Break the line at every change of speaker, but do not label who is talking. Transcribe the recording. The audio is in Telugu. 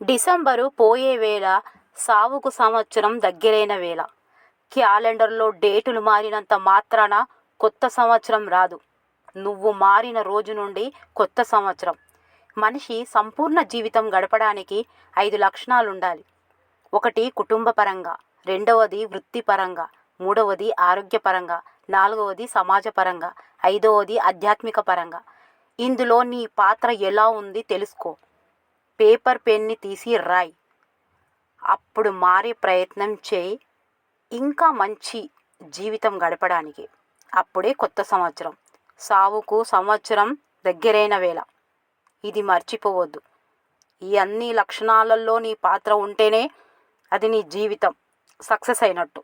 డిసెంబరు పోయే వేళ సావుకు సంవత్సరం దగ్గరైన వేళ. క్యాలెండర్లో డేటులు మారినంత మాత్రాన కొత్త సంవత్సరం రాదు. నువ్వు మారిన రోజు నుండి కొత్త సంవత్సరం. మనిషి సంపూర్ణ జీవితం గడపడానికి ఐదు లక్షణాలు ఉండాలి ఒకటి కుటుంబపరంగా రెండవది వృత్తిపరంగా మూడవది ఆరోగ్యపరంగా నాలుగవది సమాజపరంగా ఐదవది ఆధ్యాత్మిక పరంగా ఇందులో నీ పాత్ర ఎలా ఉంది తెలుసుకో. పేపర్ పెన్ని తీసి రాయి. అప్పుడు మారే ప్రయత్నం చేయి. ఇంకా మంచి జీవితం గడపడానికి. అప్పుడే కొత్త సంవత్సరం. సావుకు సంవత్సరం దగ్గరైన వేళ. ఇది మర్చిపోవద్దు. ఈ అన్ని లక్షణాలలో నీ పాత్ర ఉంటేనే అది నీ జీవితం. సక్సెస్ అయినట్టు.